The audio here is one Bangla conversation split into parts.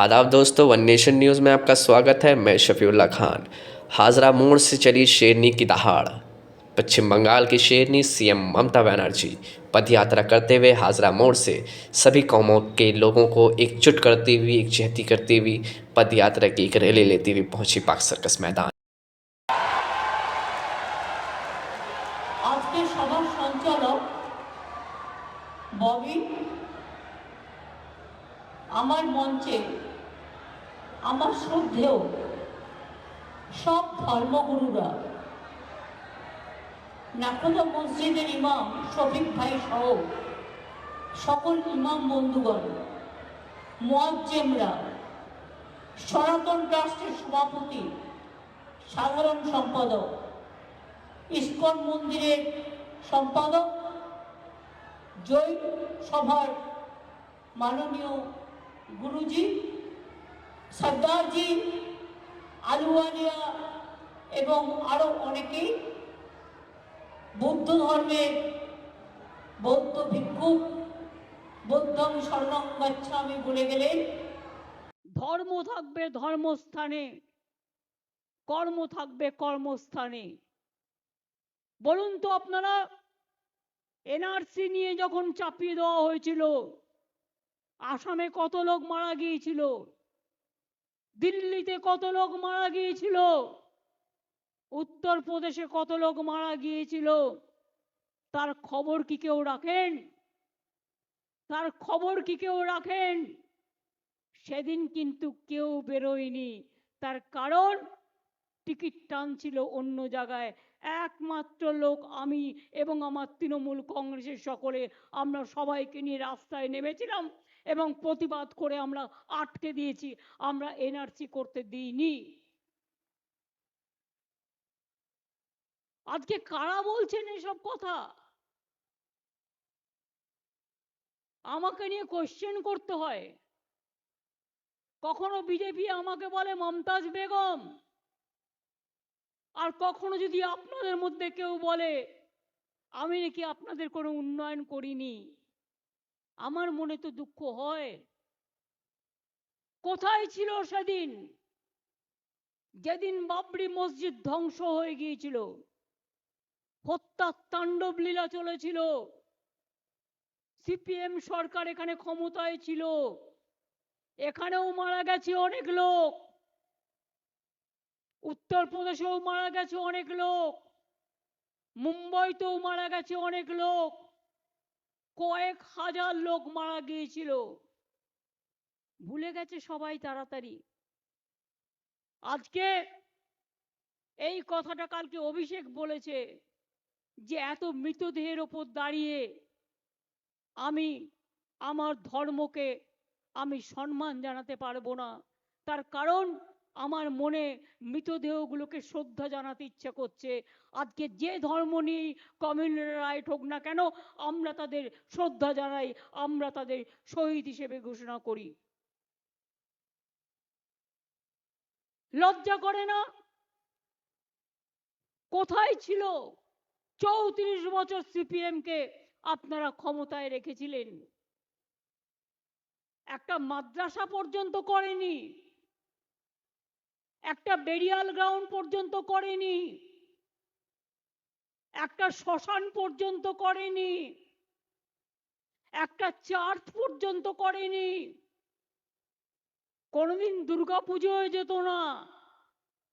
आदाब दोस्तों वन नेशन न्यूज़ में आपका स्वागत है मैं शफीउल्ला खान हाजरा मोड़ से चली शेरनी की दहाड़ पश्चिम बंगाल की शेरनी सीएम ममता बनर्जी पदयात्रा करते हुए हाजरा मोड़ से सभी कौमों के लोगों को एकजुट करती हुई एक चहती करती हुई पदयात्रा की एक रैली लेती हुई पहुंची पाक सर्कस मैदान আজকে সভার সঞ্চালক ববি আমার মঞ্চে আমার শ্রদ্ধেয় সব ধর্মগুরুরা নাকোদা মসজিদের ইমাম, শফিক ভাই সহ সকল ইমাম বন্ধুগণ, মোয়াজ্জেমরা, সনাতন ট্রাস্টের সভাপতি, সাধারণ সম্পাদক, ইস্কন মন্দিরের সম্পাদক, জৈন সভার মাননীয় গুরুজি সর্দারজি আলুয়ালিয়া এবং আরও অনেকেই বৌদ্ধ ধর্মের বৌদ্ধ ভিক্ষুক বৌদ্ধম স্বর্ণং আমি বলে গেলেন। ধর্ম থাকবে ধর্মস্থানে, কর্ম থাকবে কর্মস্থানে। বলুন তো আপনারা, এনআরসি নিয়ে যখন চাপিয়ে দেওয়া হয়েছিল, আসামে কত লোক মারা গিয়েছিল? দিল্লিতে কত লোক মারা গিয়েছিল? উত্তরপ্রদেশে কত লোক মারা গিয়েছিল? তার খবর কি কেউ রাখেন? তার খবর কি কেউ রাখেন? সেদিন কিন্তু কেউ বেরোয়নি। তার কারণ, টিকিট টানছিল অন্য জায়গায়। একমাত্র লোক আমি এবং আমার তৃণমূল কংগ্রেসের সকলে। আমরা সবাইকে নিয়ে রাস্তায় নেমেছিলাম। এবং প্রতিবাদ করে আমরা আটকে দিয়েছি। আমরা এনআরসি করতে দিইনি। আজকে কারা বলছেন এসব কথা? আমাকে নিয়ে কোশ্চেন করতে হয়। কখনো বিজেপি আমাকে বলে, মমতাজ বেগম। আর কখনো যদি আপনাদের মধ্যে কেউ বলে, আমি নাকি আপনাদের কোনো উন্নয়ন করিনি। আমার মনে তো দুঃখ হয়। কোথায় ছিল সেদিন? যেদিন বাবরি মসজিদ ধ্বংস হয়ে গিয়েছিল। হত্যার তাণ্ডব লীলা চলেছিল। সিপিএম সরকার এখানে ক্ষমতায় ছিল। এখানেও মারা গেছে অনেক লোক। উত্তরপ্রদেশেও মারা গেছে অনেক লোক। মুম্বাইতেও মারা গেছে অনেক লোক। কয়েক হাজার লোক মারা গিয়েছিল। ভুলে গেছে সবাই তাড়াতাড়ি। আজকে এই কথাটা কালকে অভিষেক বলেছে যে, এত মৃতদেহের ওপর দাঁড়িয়ে আমি, আমার ধর্মকে আমি সম্মান জানাতে পারব না। তার কারণ আমার মনে মৃতদেহগুলোকে শ্রদ্ধা জানাতে ইচ্ছা করছে। আজকে যে ধর্ম নিয়েই কমিউনাল রাইট হোক না কেন, আমরা তাদের শ্রদ্ধা জানাই, আমরা তাদের শহীদ হিসেবে ঘোষণা করি। লজ্জা করে না? কোথায় ছিল চৌত্রিশ বছর সিপিএম কে আপনারা ক্ষমতায় রেখেছিলেন? একটা মাদ্রাসা পর্যন্ত করেনি। একটা বেরিয়াল গ্রাউন্ড পর্যন্ত করেনি। একটা শ্মশান পর্যন্ত করেনি। একটা চার্চ পর্যন্ত করেনি। কোনোদিন দুর্গা পুজো হয়ে যেত না।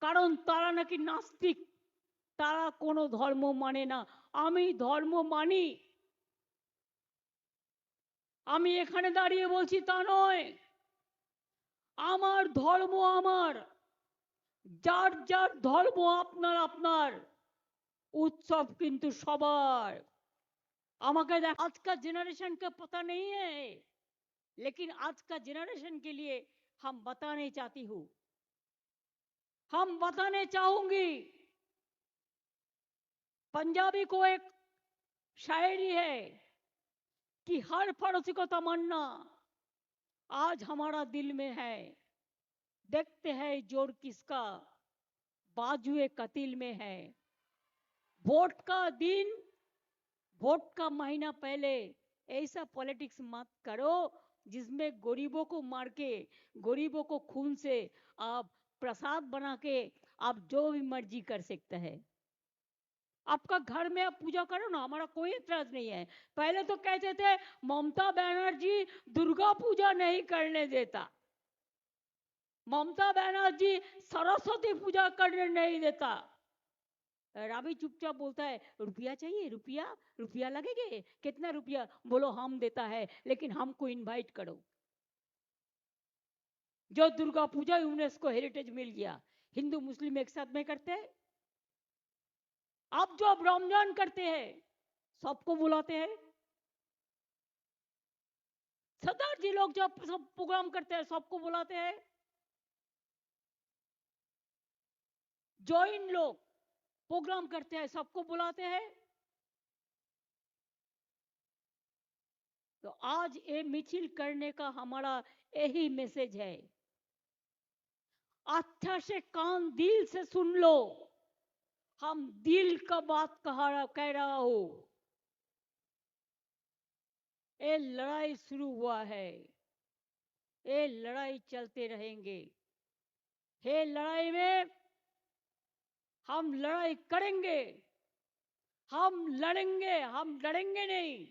কারণ তারা নাকি নাস্তিক। তারা কোনো ধর্ম মানে না। আমি ধর্ম মানি। আমি এখানে দাঁড়িয়ে বলছি তা নয়। আমার ধর্ম আমার। যার যার ধর্ম আপনার আপনার उत्सव किंतु सबार আমাকে দেখ आज का जनरेशन का पता नहीं है लेकिन आज का जनरेशन के लिए हम बताने चाहती हूँ हम बताने चाहूंगी पंजाबी को एक शायरी है कि हर पड़ोसी को तमन्ना आज हमारा दिल में है देखते हैं ज़ोर किसका? बाजुए कतिल में है। वोट का दिन, वोट का महीना पहले ऐसा पॉलिटिक्स मत करो जिसमें गरीबों को मार के, गरीबों को खून से आप प्रसाद बना के आप जो भी मर्ज़ी कर सकते हैं। आपका घर में आप पूजा करो ना, हमारा कोई एतराज़ नहीं है। पहले तो कहते थे, ममता बनर्जी दुर्गा पूजा नहीं करने देता। ममता बनर्जी सरस्वती पूजा करने नहीं देता। राबी चुपचाप बोलता है, रुपया चाहिए, रुपया? रुपया लगेगे? कितना रुपया? बोलो, हम देता है, लेकिन हमको इनवाइट करो। जो दुर्गा पूजा यूनेस्को हेरिटेज मिल गया। हिंदू, मुस्लिम एक साथ में करते हैं। आप जो अब रमज़ान करते हैं, सबको बुलाते हैं। सरदार जी लोग जो सब प्रोग्राम करते हैं, सबको बुलाते हैं। जॉइन लोग। प्रोग्राम करते हैं, सबको बुलाते हैं। तो आज ये मिছিল करने का हमारा यही मैसेज है। अच्छा से कान दिल से सुन लो। हम दिल का बात कहा रहा- कह रहा हो। ये लड़ाई शुरू हुआ है। ये लड़ाई चलते रहेंगे। ये लड़ाई में हम लड़ाई करेंगे। हम लड़ेंगे हम लड़ेंगे नहीं।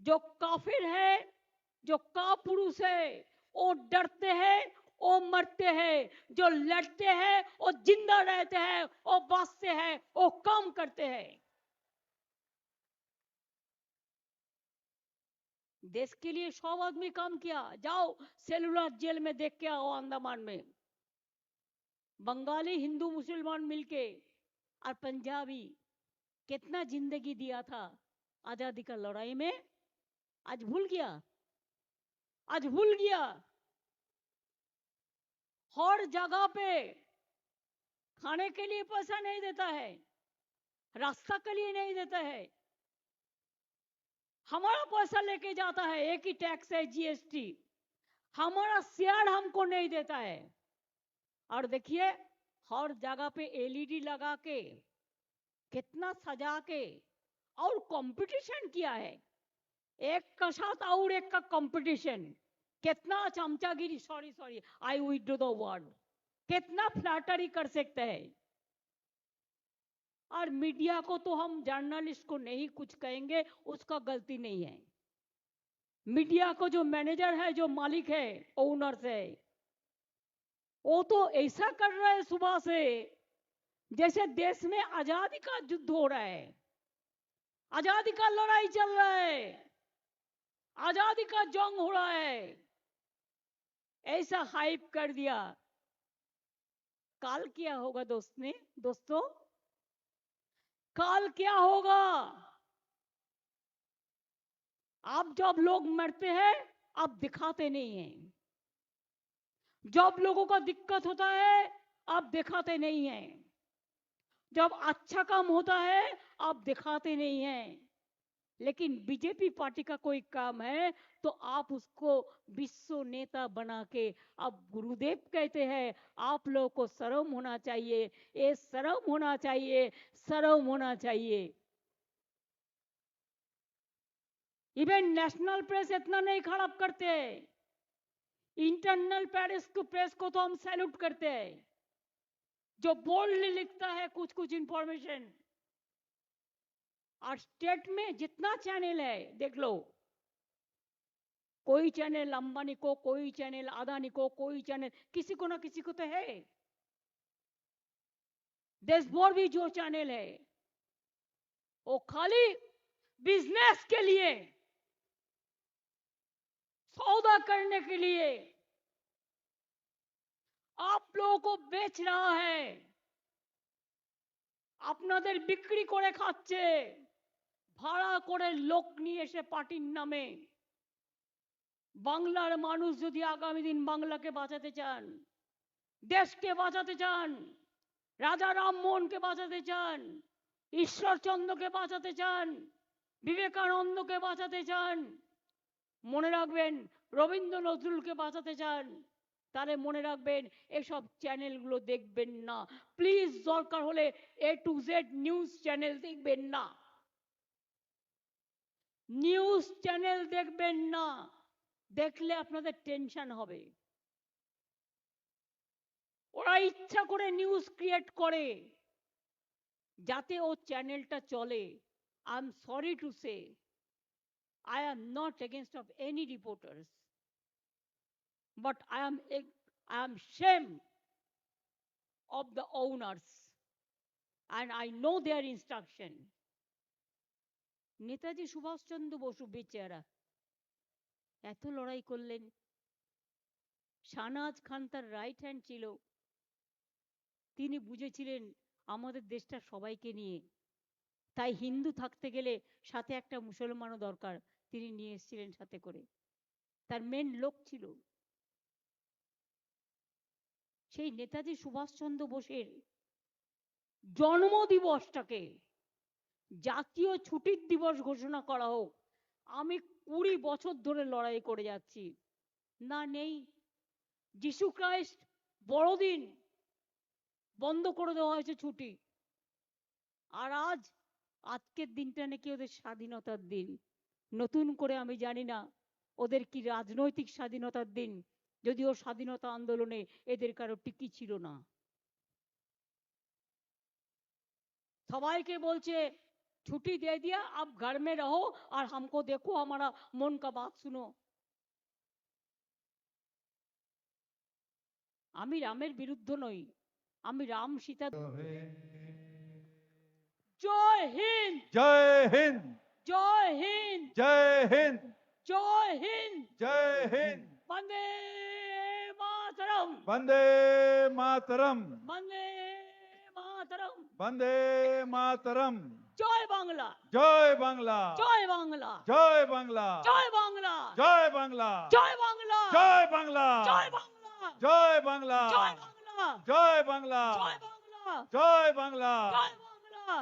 जो काफिर है, जो कापुरुष है, वो डरते हैं, वो मरते हैं। जो लड़ते हैं, वो ज़िंदा रहते हैं, वो बसते हैं, वो काम करते हैं। देश के लिए सौ आदमी काम किया। जाओ, सेलुलर जेल में देख के आओ अंडमान में। बंगाली, हिंदू, मुसलमान मिलके और पंजाबी कितना ज़िंदगी दिया था आज़ादी का लड़ाई में। आज भूल गया। आज भूल गया। हर जगह पे खाने के लिए पैसा नहीं देता है, रास्ता के लिए नहीं देता है। हमारा पैसा लेके जाता है, एक ही टैक्स है जीएसटी हमारा शेयर हमको नहीं देता है। और देखिए, हर जगह पे एलईडी लगा के, कितना सजा के, और कंपटीशन किया है। एक का साथ और एक का कंपटीशन कितना चमचागिरी sorry sorry I withdraw the word कितना फ्लैटरी कर सकते हैं। और मीडिया को तो हम जर्नलिस्ट को नहीं कुछ कहेंगे, उसका गलती नहीं है। मीडिया को जो मैनेजर है, जो मालिक है ओनर्स है वो तो ऐसा कर रहा है सुबह से, जैसे देश में आज़ादी का युद्ध हो रहा है। आज़ादी का लड़ाई चल रहा है। आज़ादी का जंग हो रहा है। ऐसा हाइप कर दिया। काल क्या होगा दोस्त ने? दोस्तों, काल क्या होगा? आप जब लोग मरते हैं, आप दिखाते नहीं हैं। जब लोगों को दिक्कत होता है, आप दिखाते नहीं हैं। जब अच्छा काम होता है, आप दिखाते नहीं हैं। लेकिन बीजेपी पार्टी का कोई काम है तो आप उसको विश्व नेता बना के, अब गुरुदेव कहते हैं, आप लोगों को शर्म होना चाहिए, ये शर्म होना चाहिए, शर्म होना चाहिए। इवन नेशनल प्रेस इतना नहीं खराब करते। हैं इंटरनल पेरिस को प्रेस को तो हम सैल्यूट करते हैं। जो बोल्डली लिखता है कुछ कुछ इंफॉर्मेशन। और स्टेट में जितना चैनल है, देख लो। कोई चैनल अंबानी को, कोई चैनल अदानी को, कोई चैनल, किसी को ना किसी को तो है। देश भर भी जो चैनल है, वो खाली बिज़नेस के लिए सौदा करने के लिए आप लोगों को बेच रहा है আপনাদের বিক্রি করে খাচ্ছে ভাড়া করে লোক নিয়ে এসে পার্টির নামে বাংলার মানুষ যদি আগামী দিন বাংলাকে বাঁচাতে চান দেশকে বাঁচাতে চান রাজা রামমোহনকে বাঁচাতে চান ঈশ্বরচন্দ্রকে বাঁচাতে চান বিবেকানন্দকে বাঁচাতে চান মনে রাখবেন, রবীন্দ্র নজরুলকে বাঁচাতে চান, তাহলে মনে রাখবেন, এসব চ্যানেলগুলো দেখবেন না। প্লিজ, দরকার হলে A to Z news channel দেখবেন না। নিউজ চ্যানেল দেখবেন না। দেখলে আপনাদের টেনশন হবে। ওরা ইচ্ছা করে নিউজ ক্রিয়েট করে, যাতে ও চ্যানেলটা চলে। I am sorry to say. I am not against of any reporters but I am I am shame of the owners. And I know their instruction. Netaji Subhashchandra Bose বেচারা এত লড়াই করলেন। শাহনাজ খান তার রাইট হ্যান্ড ছিল। তিনি বুঝেছিলেন, আমাদের দেশটা সবাইকে নিয়ে। তাই হিন্দু থাকতে গেলে সাথে একটা মুসলমানও দরকার। তিনি নিয়ে এসেছিলেন সাথে করে। তার মেন লোক ছিল। সেই নেতাজি সুভাষচন্দ্র বোসের জন্মদিবসটাকে জাতীয় ছুটির দিবস ঘোষণা করা হোক। আমি কুড়ি বছর ধরে লড়াই করে যাচ্ছি। না নেই। যিশু ক্রাইস্ট বড়দিন, বন্ধ করে দেওয়া হয়েছে ছুটি। আর আজ আজকের দিনটা নাকি ওদের স্বাধীনতার দিন নতুন করে আমি জানি না ওদের কি রাজনৈতিক স্বাধীনতার দিন যদিও স্বাধীনতা আন্দোলনে এদের কারো টিকি ছিল না সবাইকে বলছে ছুটি दे दिया अब घर में रहो और हमको देखो हमारा मन का बात सुनो আমি রামের বিরুদ্ধ নই আমি রাম সীতা জয় হিন্দ জয় হিন্দ জয় হিন্দ জয় হিন্দ জয় হিন্দ জয় হিন্দ বন্দে মাতরম বন্দে মাতরম বন্দে মাতরম বন্দে মাতরম জয় বাংলা জয় বাংলা জয় বাংলা জয় বাংলা জয় বাংলা জয় বাংলা জয় বাংলা জয় বাংলা জয় বাংলা জয় বাংলা জয় বাংলা জয় বাংলা জয় বাংলা জয় বাংলা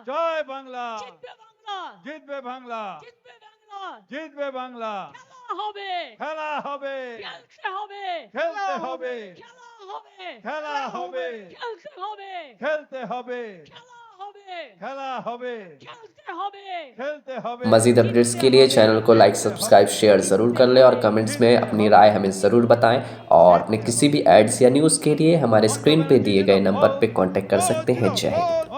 जय बांग्ला জিতবে বাংলা জিতবে বাংলা জিতবে বাংলা জিতবে বাংলা খেলা হবে খেলা হবে খেলতে হবে খেলতে হবে খেলা হবে খেলা হবে খেলতে হবে খেলতে হবে খেলা হবে খেলা হবে খেলতে হবে खेलते হবে मज़ीद अपडेट्स के लिए चैनल को लाइक सब्सक्राइब शेयर ज़रूर कर लें और कमेंट्स में अपनी राय हमें ज़रूर बताएं और अपने किसी भी एड्स या न्यूज़ के लिए हमारे स्क्रीन पे दिए गए नंबर पे कांटेक्ट कर सकते हैं जय हिंद